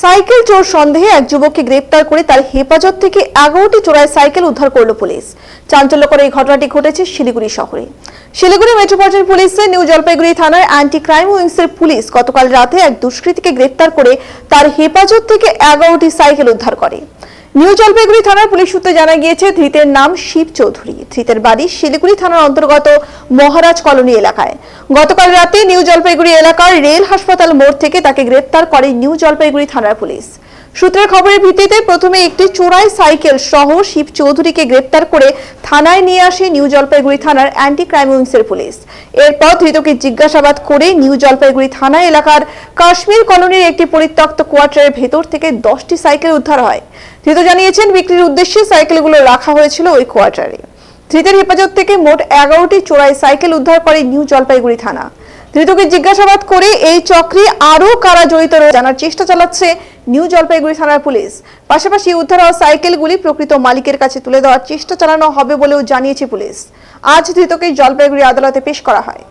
Cycle চোর সন্দেহে এক যুবককে গ্রেপ্তার করে তার হেফাজত থেকে এগারোটি চোরাই সাইকেল উদ্ধার করল পুলিশ। চাঞ্চল্যকর এই ঘটনাটি ঘটেছে শিলিগুড়ি শহরে। শিলিগুড়ি মেট্রোপলিটন পুলিশের নিউ জলপাইগুড়ি থানার অ্যান্টি ক্রাইম উইংসের পুলিশ গতকাল রাতে এক দুষ্কৃতীকে গ্রেপ্তার করে তার হেফাজত থেকে এগারোটি সাইকেল উদ্ধার করে। নিউ জলপাইগুড়ি থানার পুলিশ সূত্রে জানা গিয়েছে, ধৃতের নাম শিব চৌধুরী। ধৃতের বাড়ি শিলিগুড়ি থানার অন্তর্গত মহারাজ কলোনি এলাকায়। গতকাল রাতে নিউ জলপাইগুড়ি এলাকার রেল হাসপাতাল মোড় থেকে তাকে গ্রেপ্তার করে নিউ জলপাইগুড়ি থানার পুলিশ। সূত্রের খবরের ভিত্তিতে প্রথমে একটি চোরাই সাইকেল সহ শিব চৌধুরীকে গ্রেপ্তার করে থানায় নিয়ে আসে নিউ জলপাইগুড়ি থানার অ্যান্টি ক্রাইম উইংসের পুলিশ। এরপর ধৃতকে জিজ্ঞাসাবাদ করে নিউ জলপাইগুড়ি থানা এলাকার কাশ্মীর কলোনির একটি পরিত্যক্ত কোয়ার্টারের ভেতর থেকে দশটি সাইকেল উদ্ধার হয়। ধৃত জানিয়েছেন, বিক্রির উদ্দেশ্যে সাইকেলগুলো রাখা হয়েছিল ওই কোয়ার্টারে। ধৃতের হেফাজত থেকে মোট এগারোটি চোরাই সাইকেল উদ্ধার করে নিউ জলপাইগুড়ি থানা। ধৃতকে জিজ্ঞাসাবাদ করে এই চক্রে আরও কারা জড়িত রয়েছে জানার চেষ্টা চালাচ্ছে নিউ জলপাইগুড়ি থানার পুলিশ। পাশাপাশি উদ্ধার হওয়া সাইকেলগুলি প্রকৃত মালিকের কাছে তুলে দেওয়ার চেষ্টা চালানো হবে বলেও জানিয়েছে পুলিশ। আজ ধৃতকে জলপাইগুড়ি আদালতে পেশ করা হয়।